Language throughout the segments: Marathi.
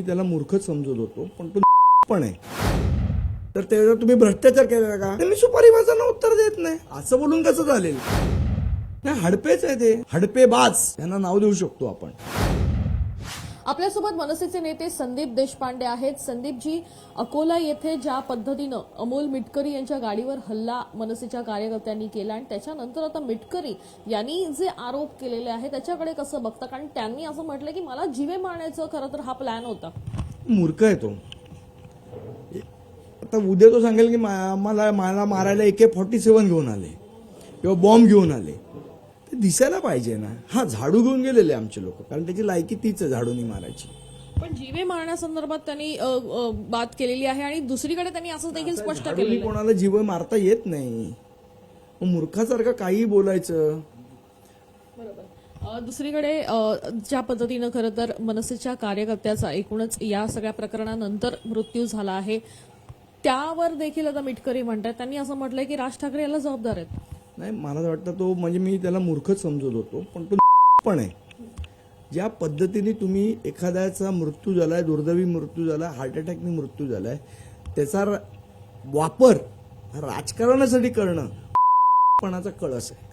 मी त्याला मूर्खच समजत होतो पण तो पण आहे. तर त्याचा तुम्ही भ्रष्टाचार केला का? तर मी सुपारी वाजांना उत्तर देत नाही. असं बोलून कसं चालेल? नाही हडपेच आहे ते. हडपे बाज. यांना नाव देऊ शकतो आपण. आपल्यासोबत मनसेचे नेते संदीप देशपांडे आहेत. संदीपजी अकोला येथे ज्या पद्धतीनं अमोल मिटकरी यांच्या गाडीवर हल्ला मनसेच्या कार्यकर्त्यांनी केला आणि त्याच्यानंतर आता मिटकरी यांनी जे आरोप केलेले आहेत त्याच्याकडे कसं बघता? कारण त्यांनी असं म्हटलं की मला जीवे मारण्याचं खरं तर हा प्लॅन होता. मूर्ख आहे तो. आता उद्या तो सांगेल की मा- मला मला मारायला ए के फॉर्टी सेवन घेऊन आले किंवा बॉम्ब घेऊन आले. दिसायला पाहिजे ना. हा झाडू घेऊन गेलेले आमचे लोक कारण त्याची लायकी तीच आहे झाडूनी मारायची. पण जीवे मारण्यासंदर्भात त्यांनी अ, अ, बात केलेली आहे आणि दुसरीकडे त्यांनी असं देखील स्पष्ट झाडूनी केलेलं आहे. कोणाला जीव मारता येत नाही. मग मूर्खासारखं काहीही बोलायचं. अ, दुसरीकडे अ, ज्या पद्धतीनं खरं तर मनसेच्या कार्यकर्त्याचा एकूणच या सगळ्या प्रकरणानंतर मृत्यू झाला आहे त्यावर देखील आता मिटकरी म्हणतात. त्यांनी असं म्हटलंय की राज ठाकरे याला जबाबदार आहेत. नाही मला वाटतं तो म्हणजे मी त्याला मूर्खच समजत होतो पण तो पण आहे. ज्या पद्धतीने तुम्ही एखाद्याचा मृत्यू झालाय दुर्दैवी मृत्यू झाला हार्ट अटॅकने मृत्यू झालाय त्याचा वापर हा राजकारणासाठी करणं पणाचा कळस आहे.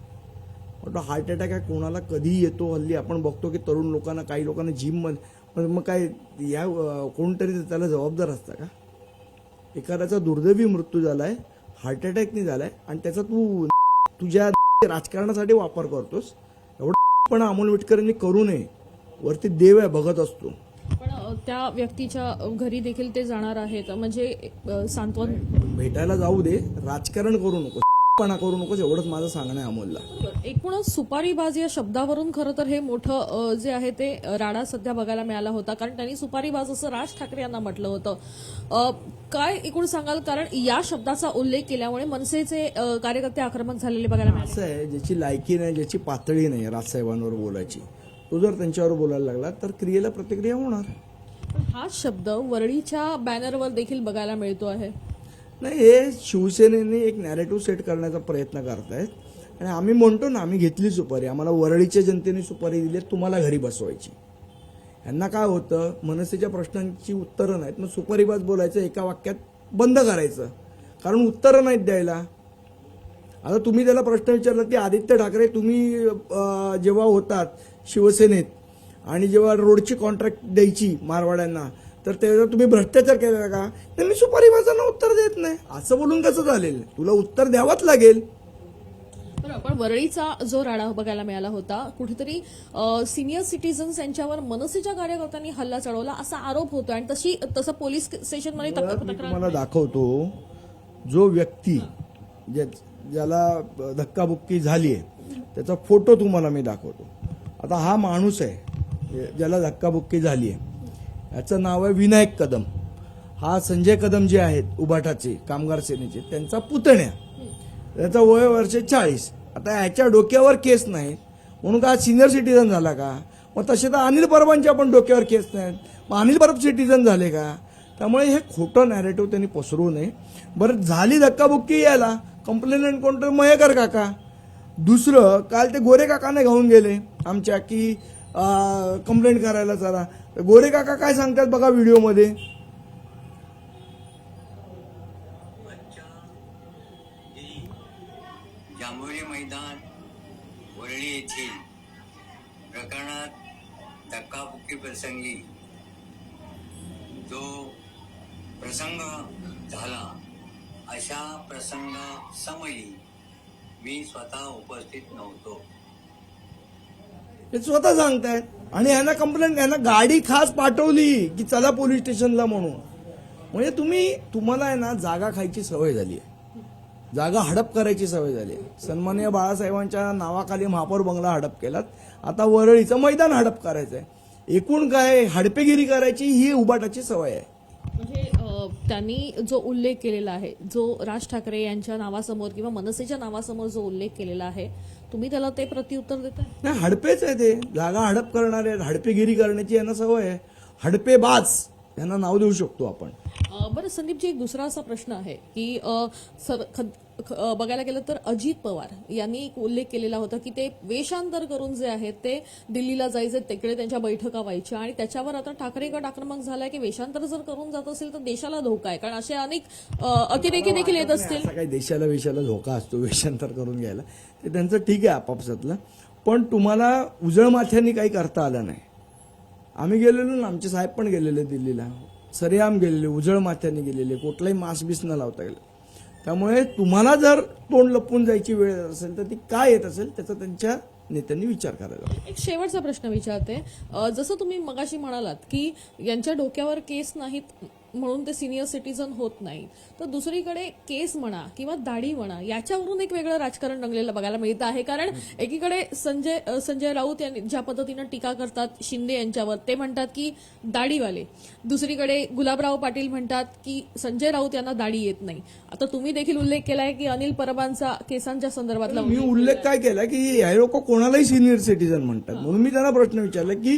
पण तो हार्ट अटॅक हा कोणाला कधीही येतो हल्ली आपण बघतो की तरुण लोकांना काही लोकांना जिममध्ये मग काय या कोणतरी त्याला जबाबदार असता का? एखाद्याचा दुर्दैवी मृत्यू झालाय हार्ट अटॅकने झालाय आणि त्याचा तू तुझ्या राजकारणासाठी वापर करतोस. एवढं पण अमोल विटकरांनी करू नये. वरती देव आहे बघत असतो. पण त्या व्यक्तीच्या घरी देखील ते जाणार आहेत. म्हणजे सांत्वन भेटायला जाऊ दे. राजकारण करू नकोस पणा करू नकोस एवढंच माझं सांगणं आहे अमोलला. एकूणच सुपारीबाज या शब्दावरून खरं तर हे मोठं जे आहे ते राडा सध्या बघायला मिळाला होता. कारण त्यांनी सुपारीबाज असं राज ठाकरे यांना म्हटलं होतं. काय एकूण सांगाल? कारण या शब्दाचा उल्लेख केल्यामुळे मनसेचे कार्यकर्ते आक्रमक झालेले बघायला मिळाले. असं आहे ज्याची लायकी नाही ज्याची पातळी नाही राजसाहेबांवर बोलायची. तो जर त्यांच्यावर बोलायला लागला तर क्रियेला प्रतिक्रिया होणार. हा शब्द वरळीच्या बॅनरवर देखील बघायला मिळतो आहे. नाही हे शिवसेनेने एक नॅरेटिव्ह सेट करण्याचा प्रयत्न करतायत. आणि आम्ही म्हणतो ना आम्ही घेतली सुपारी. आम्हाला वरळीच्या जनतेने सुपारी दिली तुम्हाला घरी बसवायची. यांना काय होतं मनसेच्या प्रश्नांची उत्तरं नाहीत. मग सुपारीबाज बोलायचं एका वाक्यात बंद करायचं. कारण उत्तरं नाहीत द्यायला. आता तुम्ही त्याला प्रश्न विचारला की आदित्य ठाकरे तुम्ही जेव्हा होतात शिवसेनेत आणि जेव्हा रोडची कॉन्ट्रॅक्ट द्यायची मारवाड्यांना तर तेव्हा तुम्ही भ्रष्टाचार केला का तर मी सुपारी वाजांना उत्तर देत नाही. असं बोलून कसं चालेल? तुला उत्तर द्यावंच लागेल. पण वरळीचा जो राडा बघायला मिळाला होता कुठेतरी सिनियर सिटीजन्स यांच्यावर मनसेच्या कार्यकर्त्यांनी हल्ला चढवला असा आरोप होतो आणि तशी तसं पोलीस स्टेशनमध्ये तर तक्रार मी तुम्हाला दाखवतो. जो व्यक्ती ज्या- ज्याला धक्काबुक्की झाली आहे त्याचा फोटो तुम्हाला मी दाखवतो. आता हा माणूस आहे ज्याला धक्काबुक्की झाली आहे. याचं नाव आहे विनायक कदम. हा संजय कदम जे आहेत उभाटाचे कामगार सेनेचे त्यांचा पुतण्या. त्याचं वय वर्ष चाळीस. आता ह्याच्या डोक्यावर केस नाही म्हणून का सिनियर सिटीजन झाला का? मग तसे तर अनिल परबांच्या पण डोक्यावर केस नाहीत. मग अनिल परब सिटीजन झाले का? त्यामुळे हे खोटं नॅरेटिव्ह त्यांनी पसरवू नये. बरं झाली धक्काबुक्की यायला. कंप्लेनंट कोणतं मयेकर काका. दुसरं काल ते गोरे काकाने घेऊन गेले. आमच्या की कंप्लेंट करायला जरा. तर गोरे काका काय सांगतात बघा व्हिडिओमध्ये? जांभोरी मैदान वरळी येथील प्रकरणात धक्काबुक्की प्रसंगी जो प्रसंग झाला अशा प्रसंग समयी मी स्वतः उपस्थित नव्हतो. ते स्वतः सांगतायत? आणि यांना कंप्लेंट यांना गाडी खास पाठवली की चला पोलीस स्टेशनला म्हणून. म्हणजे तुम्ही तुम्हाला आहे ना जागा खायची सवय झाली आहे. जागा हडप करायची सवय झाली आहे. सन्मान्य बाळासाहेबांच्या नावाखाली महापौर बंगला हडप केलात. आता वरळीचं मैदान हडप करायचं आहे एकूण काय हडपेगिरी करायची ही उबाटाची सवय आहे. त्यांनी जो उल्लेख केलेला आहे जो राज ठाकरे यांच्या नावासमोर किंवा मनसेच्या नावासमोर जो उल्लेख केलेला आहे तुम्ही त्याला ते प्रत्युत्तर देताय? नाही हडपेच आहे ते. जागा हडप करणारे हडपेगिरी करण्याची यांना सवय आहे. हडपेबाज यांना नाव देऊ शकतो आपण. बरं संदीपजी एक दुसरा असा प्रश्न आहे की सर- बघायला गेलं तर अजित पवार यांनी एक उल्लेख केलेला होता की ते वेषांतर करून जे आहेत ते दिल्लीला जायचे तिकडे त्यांच्या बैठका व्हायच्या आणि त्याच्यावर आता ठाकरे गट आक्रमक झालाय की वेषांतर जर करून जात असेल तर देशाला धोका आहे. कारण असे अनेक अतिरेकी देखील येत असतील. असा काही देशाला वेशाला धोका असतो वेषांतर करून घ्यायला. ते त्यांचं ठीक आहे आपापसातलं. पण तुम्हाला उजळ माथ्यांनी काही करता आलं नाही. आम्ही गेलेलो ना आमचे साहेब पण गेलेले दिल्लीला. सरेआम गेलेले उजळ माथ्यांनी गेलेले कुठलाही मास्क बिस न लावता गेले. त्यामुळे तुम्हाला जर तोंड लपून जायची वेळ असेल तर ती काय येत असेल त्याचा त्यांच्या नेत्यांनी विचार करायला एक शेवटचा प्रश्न विचारते. जसं तुम्ही मगाशी म्हणालात की यांच्या डोक्यावर केस नाहीत म्हणून ते सिनियर सिटीजन होत नाही. तर दुसरीकडे केस म्हणा किंवा दाढी म्हणा याच्यावरून एक वेगळं राजकारण रंगलेलं बघायला मिळतं आहे. कारण एकीकडे संजय संजय राऊत यांनी ज्या पद्धतीनं टीका करतात शिंदे यांच्यावर ते म्हणतात की दाढीवाले. दुसरीकडे गुलाबराव पाटील म्हणतात की संजय राऊत यांना दाढी येत नाही. आता तुम्ही देखील उल्लेख केलाय की अनिल परबांचा केसांच्या संदर्भातला मी उल्लेख काय केला की हे लोक कोणालाही सिनियर सिटीजन म्हणतात. म्हणून मी त्यांना प्रश्न विचारला की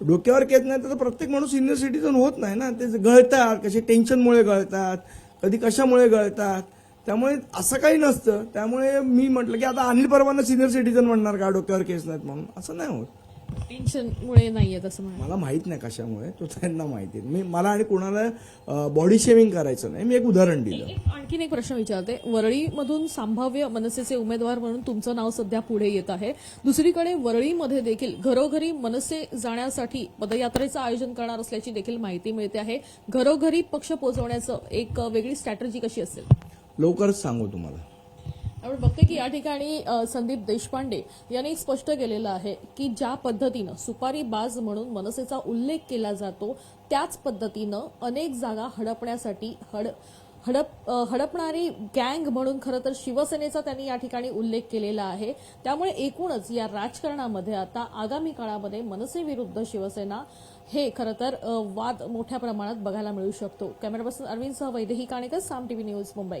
डोक्यावर केस नाही तर प्रत्येक माणूस सिनियर सिटीजन होत नाही ना. ते गळतात कसे टेन्शनमुळे गळतात कधी कशामुळे गळतात. त्यामुळे असं काही नसतं. त्यामुळे मी म्हटलं की आता अनिल परवांना सिनियर सिटीजन म्हणणार का डोक्यावर केस नाहीत म्हणून? असं नाही होत. टेन्शनमुळे नाही येत असं म्हणा मला माहीत नाही कशामुळे तो त्यांना माहिती आहे. मी मला आणि कोणाला बॉडी शेविंग करायचं नाही. मी एक उदाहरण दिलं. एक- आणखीन एक प्रश्न विचारते. वरळीमधून संभाव्य मनसेचे उमेदवार म्हणून तुमचं नाव सध्या पुढे येत आहे. दुसरीकडे वरळीमध्ये देखील घरोघरी मनसे जाण्यासाठी पदयात्रेचं आयोजन करणार असल्याची देखील माहिती मिळते आहे. घरोघरी पक्ष पोहोचवण्याचं एक वेगळी स्ट्रॅटजी कशी असेल? लवकरच सांगू तुम्हाला. आपण बघते की या ठिकाणी संदीप देशपांडे यांनी स्पष्ट केलेलं आहे की ज्या पद्धतीनं सुपारी बाज म्हणून मनसेचा उल्लेख केला जातो त्याच पद्धतीनं अनेक जागा हडपण्यासाठी हड हडप हडपणारी गँग म्हणून खरं तर शिवसेनेचा त्यांनी या ठिकाणी उल्लेख केलेला आहे. त्यामुळे एकूणच या राजकारणामध्ये आता आगामी काळामध्ये मनसेविरुद्ध शिवसेना हे खरं तर वाद मोठ्या प्रमाणात बघायला मिळू शकतो. कॅमेरा पर्सन अरविंदसह वैदेही काणेकर साम टीव्ही न्यूज मुंबई.